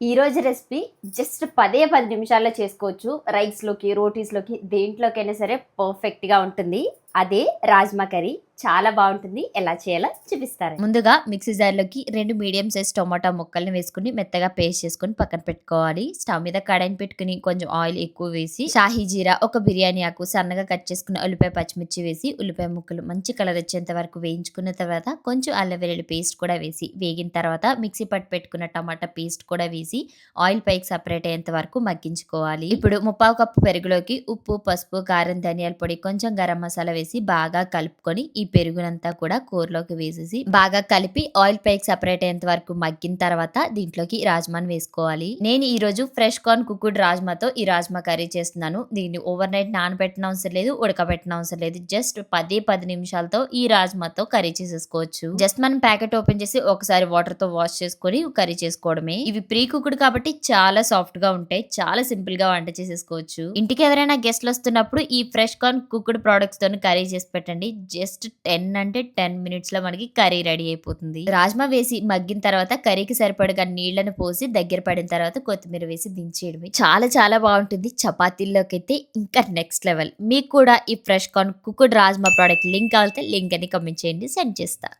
ఈరోజు recipe just పదే పది నిమిషాల్లో చేసుకోవచ్చు. రైస్లోకి రోటీస్లోకి దేంట్లోకైనా సరే పర్ఫెక్ట్గా ఉంటుంది. అదే రాజ్మా కర్రీ చాలా బాగుంటుంది. ఎలా చేయాలో చూపిస్తారు ముందుగా మిక్సీ జార్లోకి రెండు మీడియం సైజ్ టొమాటో ముక్కల్ని వేసుకుని మెత్తగా పేస్ట్ చేసుకుని పక్కన పెట్టుకోవాలి. స్టవ్ మీద కడాయిని పెట్టుకుని కొంచెం ఆయిల్ ఎక్కువ వేసి షాహీ జీరా ఒక బిర్యానీ ఆకు సన్నగా కట్ చేసుకున్న ఉల్లిపాయ పచ్చిమిర్చి వేసి ఉల్లిపాయ ముక్కలు మంచి కలర్ వచ్చేంత వరకు వేయించుకున్న తర్వాత కొంచెం అల్లం వెల్లుల్లి పేస్ట్ కూడా వేసి వేగిన తర్వాత మిక్సీ పట్టు పెట్టుకున్న టమాటా పేస్ట్ కూడా వేసి ఆయిల్ పైకి సపరేట్ అయ్యేంత వరకు మగ్గించుకోవాలి. ఇప్పుడు ముప్పావు కప్పు పెరుగులోకి ఉప్పు పసుపు కారం ధనియాల పొడి కొంచెం గరం మసాలా వేసి బాగా కలుపుకొని ఈ పెరుగునంతా కూడా కూరలోకి వేసేసి బాగా కలిపి ఆయిల్ పైకి సపరేట్ అయ్యేంత వరకు మగ్గిన తర్వాత దీంట్లోకి రాజ్మాని వేసుకోవాలి. నేను ఈ రోజు ఫ్రెష్ కార్న్ కుక్కుడ్ రాజ్మాతో ఈ రాజ్మా కర్రీ చేస్తున్నాను. దీన్ని ఓవర్ నైట్ నానబెట్టిన అవసరం లేదు ఉడకబెట్టిన అవసరం లేదు. జస్ట్ పది పది నిమిషాలతో ఈ రాజ్మాతో కర్రీ చేసేసుకోవచ్చు. జస్ట్ మనం ప్యాకెట్ ఓపెన్ చేసి ఒకసారి వాటర్తో వాష్ చేసుకొని కర్రీ చేసుకోవడమే. ఇవి ప్రీ కుక్డ్ కాబట్టి చాలా సాఫ్ట్గా ఉంటాయి చాలా సింపుల్గా వంట చేసేసుకోవచ్చు. ఇంటికి ఎవరైనా గెస్ట్లు వస్తున్నప్పుడు ఈ ఫ్రెష్ కార్న్ కుక్డ్ ప్రొడక్ట్స్తో కర్రీ చేసి పెట్టండి. జస్ట్ టెన్ అంటే టెన్ మినిట్స్లో మనకి కర్రీ రెడీ అయిపోతుంది. రాజ్మా వేసి మగ్గిన తర్వాత కర్రీకి సరిపడగా నీళ్ళను పోసి దగ్గర పడిన తర్వాత కొత్తిమీర వేసి దించేయడమే. చాలా చాలా బాగుంటుంది. చపాతీల్లోకి అయితే ఇంకా నెక్స్ట్ లెవెల్ మీకు కూడా ఈ fresh corn cooked rajma product link అవుతే లింక్ అని కమెంట్ చేయండి. సెండ్ చేస్తాను